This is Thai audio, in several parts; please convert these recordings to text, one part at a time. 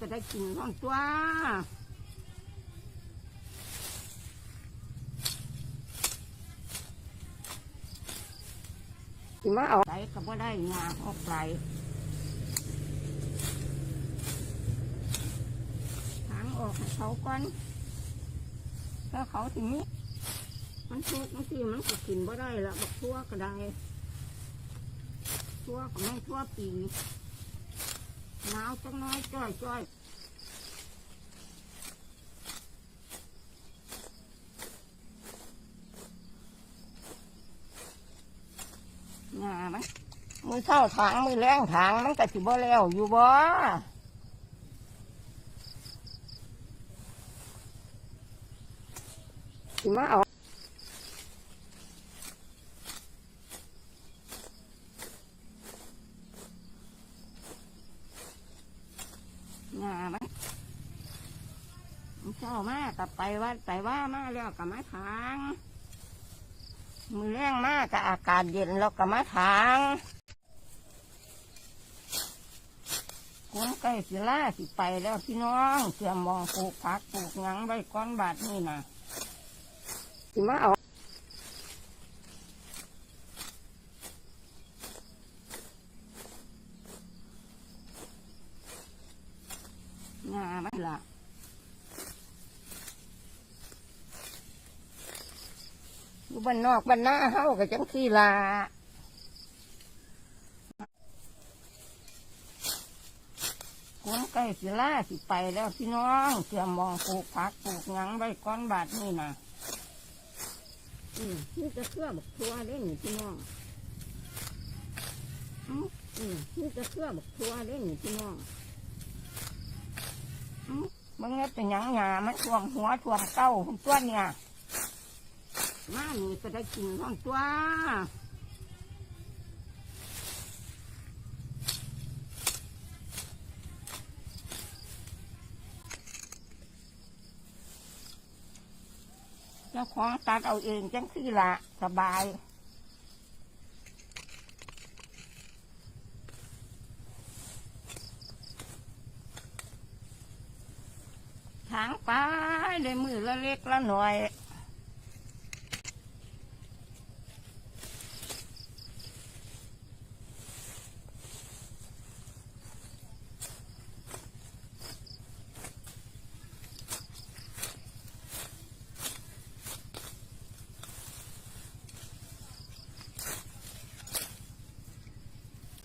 ก็ได้กินท้องตัวสิมาเอาไหลก็บ่ได้งาออกไหลทางออกให้เขาก่อนแล้วเขาถึงนี้มันทุกบางทีมันก็กินบ่ได้ละบักทั่วก็ได้ทั่วก็ไม่ทั่วปี หนาวจังน้อยจ้อยจ้อยงามันมือเท่าทางมือแรงทางมันก็สิบ่แล้วอยู่บ่สิมาเอา งามันมันเช้ามากกับไปวัดไปว่ามาแล้วกับมาทาง มือแรงมากกับอากาศเย็นแล้วกับมาทางคนใกล้สิล่าสิไปแล้วพี่น้องเตรียมมองปลูกผักปลูกหยังไว้ก้อนบาทนี่นะสิมาเอา งาไมันละอยู่บ้านนอกบ้านหน้าเฮาก็จังสี่ละคนใกล้สิล่าสิไปแล้วพี่น้องเตรียมมองปลูกผักปลูกหยังไว้ก้อนบาทนี่นะอืมนี่จะเครื่อบักทัวเล่นนี่พี่น้องอืมอืมนี่จะเครื่อบักทัวเล่นนี่พี่น้อง มึงเนี่ยเป็นหยังหยามันท่วมหัวท่วมเก้าของตัวเนี่ยมานี่ก็ได้กินของตัวเจ้าของตัดเอาเองจังสี่ละสบาย ทางไปได้มือละ เล็กละหน่อย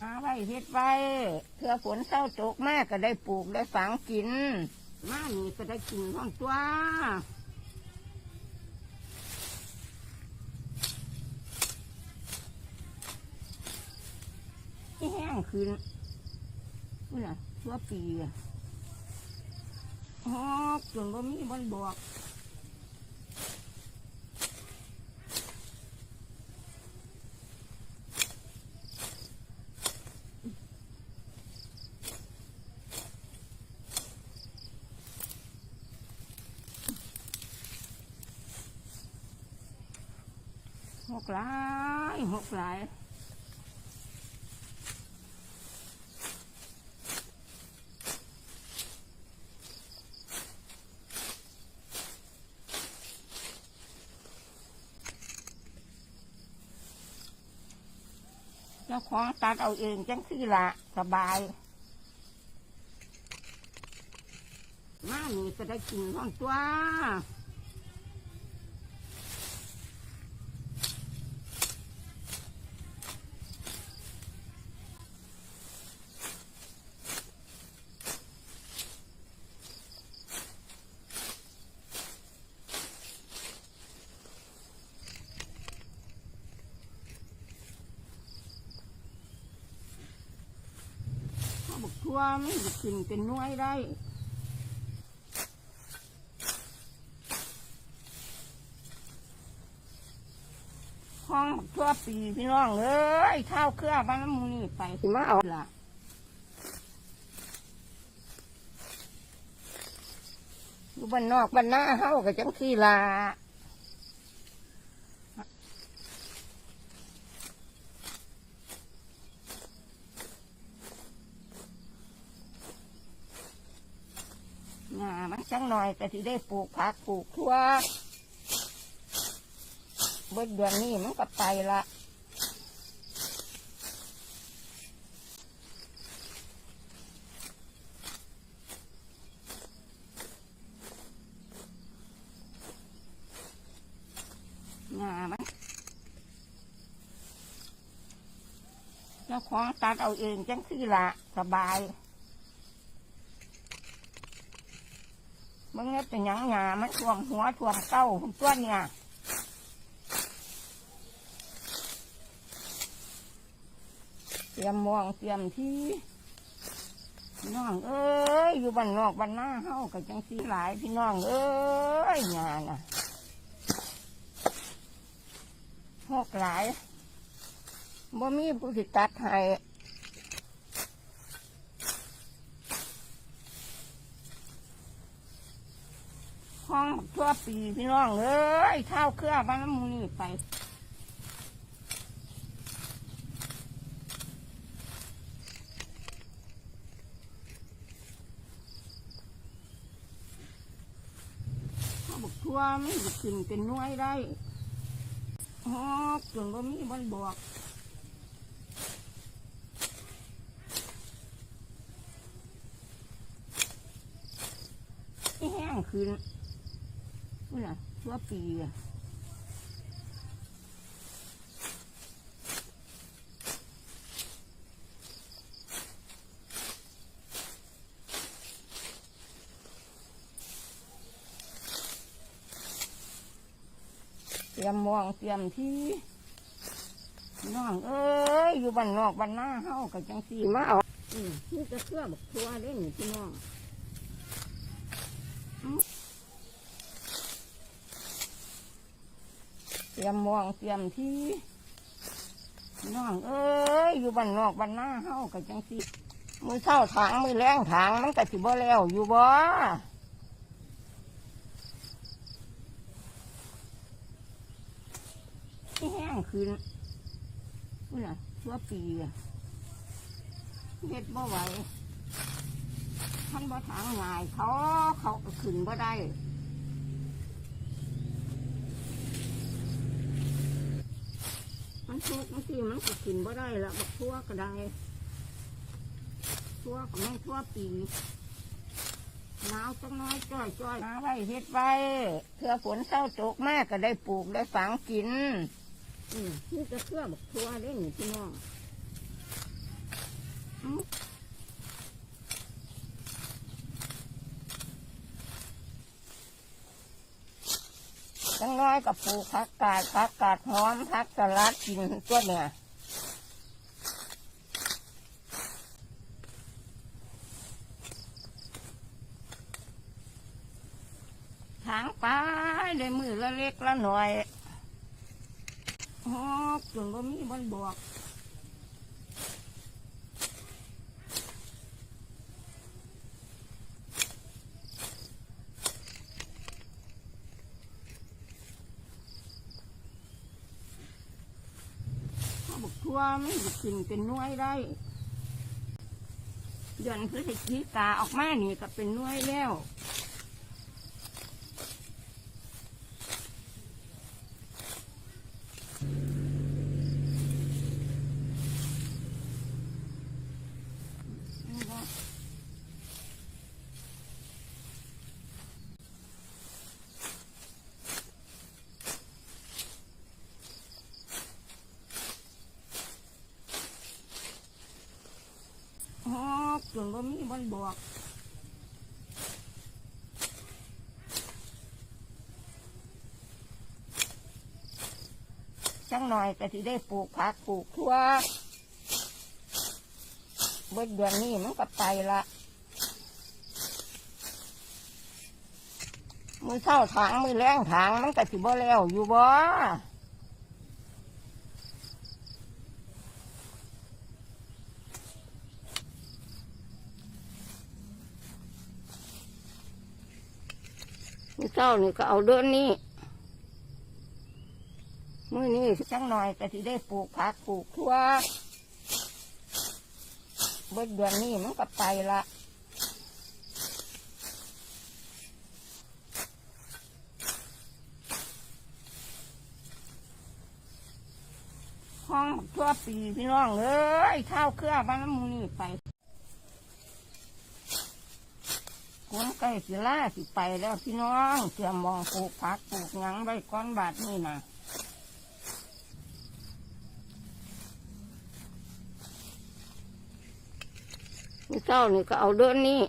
าไว้เฮ็ดไว้เพื่อฝนเศร้าตกแม่ก็ได้ปลูกได้ฝังกิน มานี่ก็ได้กินของตัว ที่แห้งขึ้นนี่น่ะทั่วปีอะฮอกจนบ่มีบนบอกหกหลายหกหลาย จ้าของตัดเอาเองจังสี่ละสบาย มานี่ก็ได้กินของตัว เขาบอกทั่วไม่ได้กินเป็นน้วยได้ห้องทั่วปีพี่น้องเอ้ยข้าวเครื่องบ้านมูนี่ไปสิมาเอาละอยู่บ้านนอกบ้านหน้าเฮาก็จังสี่ละั้งหน่อยก็ที่ได้ปลูกผักปลูกทั่วเบิดเดือนนี้มันก็ไปละงามันเจ้าของตัดเอาเองจังสี่ละสบาย มึงเนี่ยเป็นหยังหยามันท่วมหัวท่วมเก้าผมตัวเนี่ยเตรียมมองเตรียมที่พี่น้องเอ้ยอยู่บ้านนอกบ้านหน้าเฮากับจังสีหลายพี่น้องเอ้ยหยาน่ะหกหลายบ่มีผู้สิตัดให้ ห้องทั่ วปีพี่น้องเอ้ยเท้าวเครื่องบ้านน้ำมูนี่ไปขาบกทั่วไม่บุกขึ้นเป็นน้วยได้ฮอกจนบ่มีบนบวกแห้งขึ้น นี่นะทั่วปีอะเตรียมมองเตรียมที่น้องเอ้ยอยู่บ้านนอกบ้านหน้าเฮากับจังสีมาเอาอืมนี่จะเครื่อบักทัวเล่นนี่พี่น้อง เตรียมมองเตรียมที่น้องเอ้ยอยู่บ้านนอกบ้านหน้าเฮากับจังสิมือเช้าถางมือแรงถางมันก็สิบ่แล้วอยู่บ่ที่แห้งขึ้นนี่น่ะทั่วปีเฮ็ดบ่ไหวท่านบ่ถางง่ายเขาเขาขึ้นบ่ได้ มันทุกมันสิมันก็กินบ่ได้ละบักทั่วก็ได้ทั่วก็ไม่ทั่วปีหนาวจังน้อยจ้อยจ้อยหาไว้เฮ็ดไว้เพื่อฝนเศร้าตกมากก็ได้ปลูกได้ฝังกินอืมนี่จะเพื่อบักทั่วได้หนิพี่น้อง จังน้อยกับปลูกผักกาดผักกาดหอมผักสลัดกินตัวเนี่ยทางไปได้มือละเล็กละหน่อยฮอกจนบ่มีบนบวก เขาบอกทั่ วไม่บุกขึ้นเป็นน้วยได้เดือนพฤศจิกาออกมานี่ก็เป็นน้วยแล้ว ฮอกจนบ่มีบนบวกจังหน่อยก็ที่ได้ปลูกผักปลูกทั่วเบิดเดือนนี้มันก็ไปละมือเช้าถางมือแรงถางมันก็สิบ่แล้วอยู่บ่ เจ้านี่ก็เอาเดือนนี้มื่อนี้ช่างหน่อยก็ที่ได้ปลูกผักปลูกทั่วเบิดเดือนนี้มันก็ไปละห้องทั่วปีพี่น้องเอ้ยข้าวเครื่องบ้านมูนี่ไป คนใกล้สิล่าสิไปแล้วพี่น้องเตรียมมองปลูกผักปลูกหยังไว้ก้อนบาทนี่นะนี่เจ้านี่ก็เอาเดินนี่